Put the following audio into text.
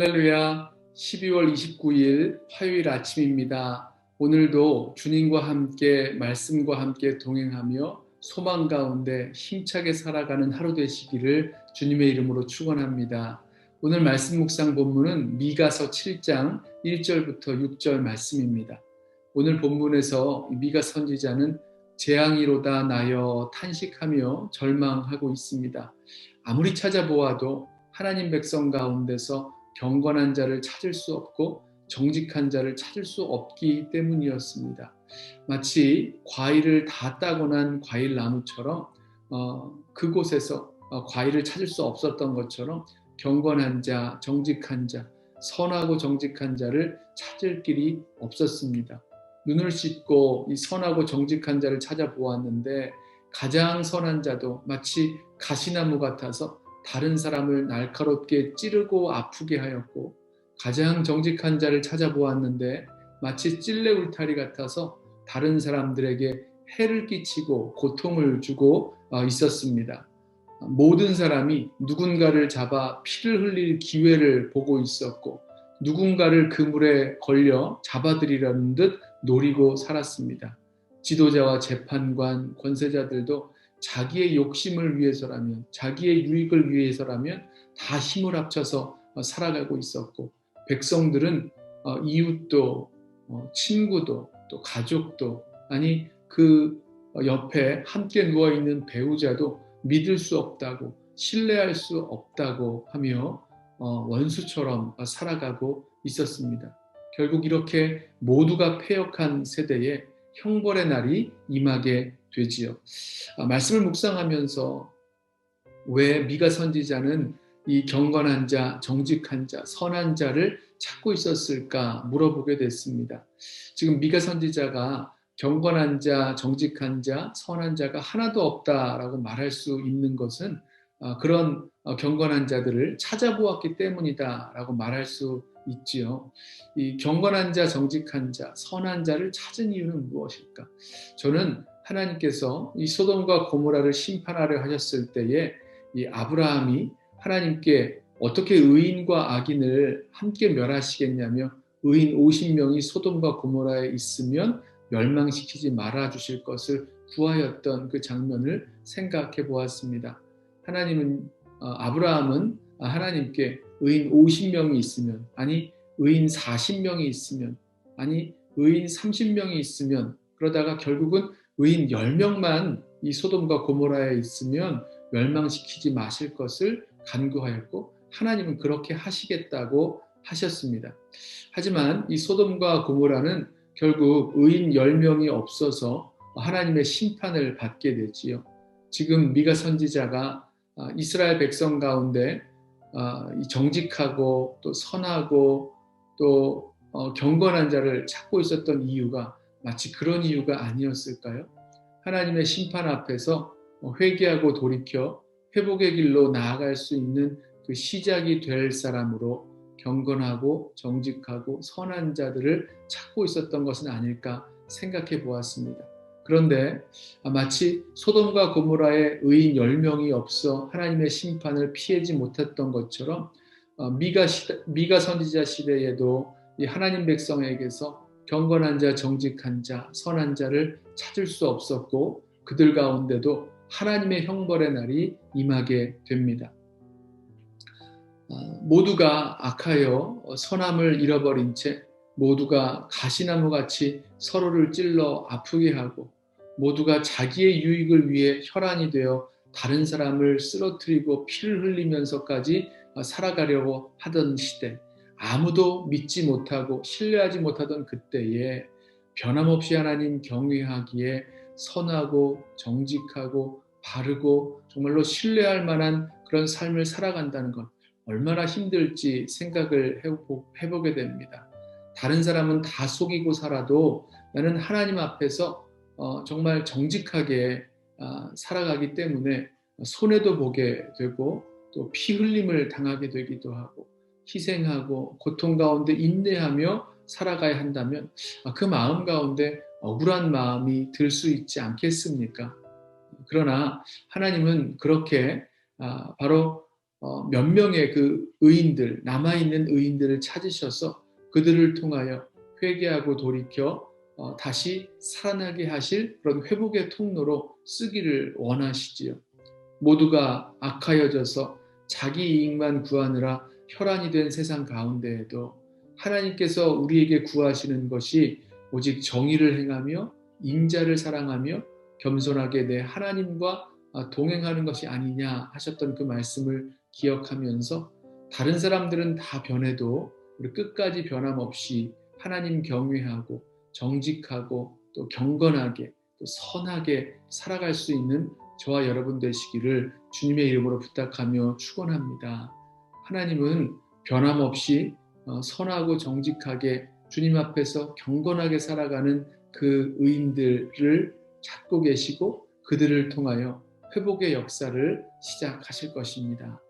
할렐루야. 12월 29일 화요일 아침입니다. 오늘도 주님과 함께 말씀과 함께 동행하며 소망 가운데 힘차게 살아가는 하루 되시기를 주님의 이름으로 축원합니다. 오늘 말씀 묵상 본문은 미가서 7장 1절부터 6절 말씀입니다. 오늘 본문에서 미가 선지자는 재앙이로다 나여 탄식하며 절망하고 있습니다. 아무리 찾아보아도 하나님 백성 가운데서 경건한 자를 찾을 수 없고 정직한 자를 찾을 수 없기 때문이었습니다. 마치 과일을 다 따고 난 과일 나무처럼 어, 그곳에서 어, 과일을 찾을 수 없었던 것처럼 경건한 자, 정직한 자, 선하고 정직한 자를 찾을 길이 없었습니다. 눈을 씻고 이 선하고 정직한 자를 찾아보았는데 가장 선한 자도 마치 가시나무 같아서 다른 사람을 날카롭게 찌르고 아프게 하였고 가장 정직한 자를 찾아보았는데 마치 찔레 울타리 같아서 다른 사람들에게 해를 끼치고 고통을 주고 어, 있었습니다. 모든 사람이 누군가를 잡아 피를 흘릴 기회를 보고 있었고 누군가를 그물에 걸려 잡아들이려는 듯 노리고 살았습니다. 지도자와 재판관, 권세자들도 자기의 욕심을 위해서라면, 자기의 유익을 위해서라면 다 힘을 합쳐서 어, 살아가고 있었고, 백성들은 어, 이웃도, 어, 친구도, 또 가족도, 아니 그 옆에 함께 누워 있는 배우자도 믿을 수 없다고, 신뢰할 수 없다고 하며 원수처럼 살아가고 있었습니다. 결국 이렇게 모두가 폐역한 세대에 형벌의 날이 임하게 되지요. 아, 말씀을 묵상하면서 왜 미가 선지자는 이 경건한 자, 정직한 자, 선한 자를 찾고 있었을까 물어보게 됐습니다. 지금 미가 선지자가 경건한 자, 정직한 자, 선한 자가 하나도 없다라고 말할 수 있는 것은 아, 그런 어, 경건한 자들을 찾아보았기 때문이다라고 말할 수 있지요. 이 경건한 자, 정직한 자, 선한 자를 찾은 이유는 무엇일까? 저는 하나님께서 이 소돔과 고모라를 심판하려 하셨을 때에 이 아브라함이 하나님께 어떻게 의인과 악인을 함께 멸하시겠냐며 의인 50명이 소돔과 고모라에 있으면 멸망시키지 말아 주실 것을 구하였던 그 장면을 생각해 보았습니다. 하나님은 어, 아브라함은 하나님께 의인 50명이 있으면 아니 의인 40명이 있으면 아니 의인 30명이 있으면 그러다가 결국은 의인 10명만 이 소돔과 고모라에 있으면 멸망시키지 마실 것을 간구하였고 하나님은 그렇게 하시겠다고 하셨습니다. 하지만 이 소돔과 고모라는 결국 의인 10명이 없어서 하나님의 심판을 받게 되지요. 지금 미가 선지자가 아, 이스라엘 백성 가운데 아, 정직하고 또 선하고 또 어, 경건한 자를 찾고 있었던 이유가 마치 그런 이유가 아니었을까요? 하나님의 심판 앞에서 어, 회개하고 돌이켜 회복의 길로 나아갈 수 있는 그 시작이 될 사람으로 경건하고 정직하고 선한 자들을 찾고 있었던 것은 아닐까 생각해 보았습니다. 그런데 마치 소돔과 고모라의 의인 10명이 없어 하나님의 심판을 피하지 못했던 것처럼 어, 미가, 시대, 미가 선지자 시대에도 이 하나님 백성에게서 경건한 자, 정직한 자, 선한 자를 찾을 수 없었고 그들 가운데도 하나님의 형벌의 날이 임하게 됩니다. 어, 모두가 악하여 선함을 잃어버린 채 모두가 가시나무 같이 서로를 찔러 아프게 하고 모두가 자기의 유익을 위해 혈안이 되어 다른 사람을 쓰러뜨리고 피를 흘리면서까지 살아가려고 하던 시대, 아무도 믿지 못하고 신뢰하지 못하던 그때에 변함없이 하나님 경외하기에 선하고 정직하고 바르고 정말로 신뢰할 만한 그런 삶을 살아간다는 것 얼마나 힘들지 생각을 해보게 됩니다. 다른 사람은 다 속이고 살아도 나는 하나님 앞에서 어, 정말 정직하게 아, 살아가기 때문에 손해도 보게 되고 또 피 흘림을 당하게 되기도 하고 희생하고 고통 가운데 인내하며 살아가야 한다면 아, 그 마음 가운데 억울한 마음이 들 수 있지 않겠습니까? 그러나 하나님은 그렇게 아, 바로 어, 몇 명의 그 의인들, 남아 있는 의인들을 찾으셔서 그들을 통하여 회개하고 돌이켜 어, 다시 살아나게 하실 그런 회복의 통로로 쓰기를 원하시지요. 모두가 악하여져서 자기 이익만 구하느라 혈안이 된 세상 가운데에도 하나님께서 우리에게 구하시는 것이 오직 정의를 행하며 인자를 사랑하며 겸손하게 내 하나님과 동행하는 것이 아니냐 하셨던 그 말씀을 기억하면서 다른 사람들은 다 변해도 우리 끝까지 변함없이 하나님 경외하고 정직하고 또 경건하게 또 선하게 살아갈 수 있는 저와 여러분 되시기를 주님의 이름으로 부탁하며 축원합니다. 하나님은 변함없이 어, 선하고 정직하게 주님 앞에서 경건하게 살아가는 그 의인들을 찾고 계시고 그들을 통하여 회복의 역사를 시작하실 것입니다.